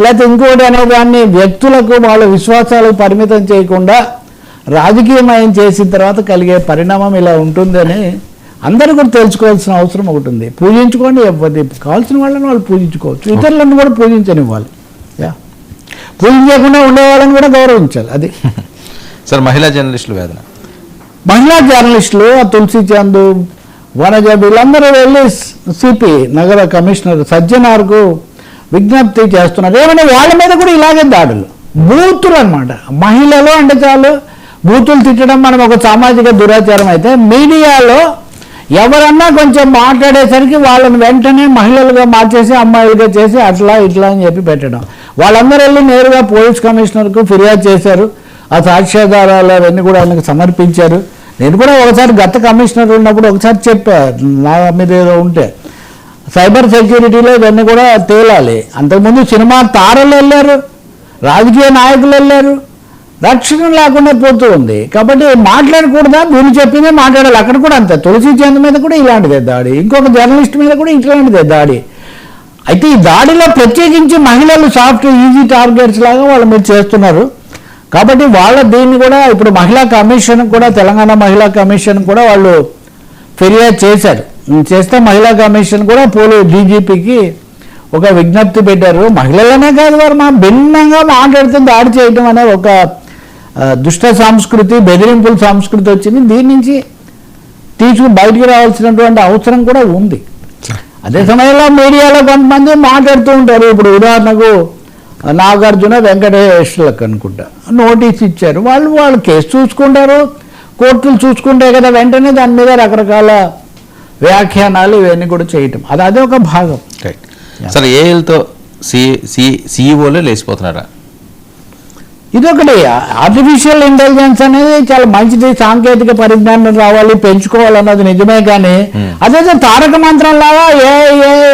లేకపోతే ఇంకోటి అనే దాన్ని వ్యక్తులకు వాళ్ళ విశ్వాసాలకు పరిమితం చేయకుండా రాజకీయమయం చేసిన తర్వాత కలిగే పరిణామం ఇలా ఉంటుందని అందరూ కూడా తెలుసుకోవాల్సిన అవసరం ఒకటి ఉంది. పూజించుకోండి ఎవరి కావాల్సిన వాళ్ళని వాళ్ళు పూజించుకోవచ్చు. ఇతరులను కూడా పూజించనివ్వాలి. యా. పూజించకుండా ఉండే వాళ్ళని కూడా గౌరవించాలి. అది. సార్ మహిళా జర్నలిస్టుల వేదన. మహిళా జర్నలిస్టులు ఆ తులసి చంద్ వనజ వీళ్ళందరూ వెళ్ళి సిపి నగర కమిషనర్ సజ్జనార్కు విజ్ఞప్తి చేస్తున్నారు. ఏమంటే వాళ్ళ మీద కూడా ఇలాగే దాడులు. బూతులు అనమాట మహిళలు అంటే చాలు బూతులు తిట్టడం మనం ఒక సామాజిక దురాచారం అయితే మీడియాలో ఎవరన్నా కొంచెం మాట్లాడేసరికి వాళ్ళని వెంటనే మహిళలుగా మార్చేసి అమ్మాయిలుగా చేసి అట్లా ఇట్లా అని చెప్పి పెట్టడం. వాళ్ళందరూ వెళ్ళి నేరుగా పోలీస్ కమిషనర్కు ఫిర్యాదు చేశారు. ఆ సాక్ష్యాధారాలు అవన్నీ కూడా ఆయనకు సమర్పించారు. నేను కూడా ఒకసారి గత కమిషనర్ ఉన్నప్పుడు ఒకసారి చెప్పా నా మీద ఏదో ఉంటే. సైబర్ సెక్యూరిటీలో ఇవన్నీ కూడా తేలాలి. అంతకుముందు సినిమా తారలు వెళ్ళారు రాజకీయ నాయకులు వెళ్ళారు రక్షణ లేకుండా పోతూ ఉంది. కాబట్టి మాట్లాడకూడదా? వీళ్ళు చెప్పిందే మాట్లాడాలి. అక్కడ కూడా అంతే. తులసి చంద్ మీద కూడా ఇలాంటిదే దాడి. ఇంకొక జర్నలిస్ట్ మీద కూడా ఇట్లాంటిదే దాడి. అయితే ఈ దాడిలో ప్రత్యేకించి మహిళలు సాఫ్ట్ ఈజీ టార్గెట్స్ లాగా వాళ్ళ మీద చేస్తున్నారు. కాబట్టి వాళ్ళ దీన్ని కూడా ఇప్పుడు మహిళా కమిషన్ కూడా తెలంగాణ మహిళా కమిషన్ కూడా వాళ్ళు ఫిర్యాదు చేశారు. చేస్తే మహిళా కమిషన్ కూడా పోలీస్ డీజీపీకి. ఒక విజ్ఞప్తి పెట్టారు. మహిళలనే కాదు వారు మా భిన్నంగా మాట్లాడుతూ దాడి చేయడం అనే ఒక దుష్ట సంస్కృతి బెదిరింపుల సంస్కృతి వచ్చింది. దీని నుంచి తీసుకు బయటికి రావాల్సినటువంటి అవసరం కూడా ఉంది. అదే సమయంలో మీడియాలో కొంతమంది మాట్లాడుతూ ఉంటారు. ఇప్పుడు ఉదాహరణకు నాగార్జున వెంకటేష్లకు అనుకుంటా. నోటీస్ ఇచ్చారు. వాళ్ళు వాళ్ళు కేసు చూసుకుంటారు. కోర్టులు చూసుకుంటే కదా వెంటనే దాని మీద రకరకాల వ్యాఖ్యానాలు ఇవన్నీ కూడా చేయటం. అది అదే ఒక భాగం. రైట్ సార్ ఏఎల్తో సి సి సిఇఓలే లేచిపోతున్నారా? ఇదొకటి. ఆర్టిఫిషియల్ ఇంటెలిజెన్స్ అనేది చాలా మంచిది. సాంకేతిక పరిజ్ఞానం రావాలి పెంచుకోవాలన్నది నిజమే కానీ అదే తారక మంత్రం లాగా ఏ ఏ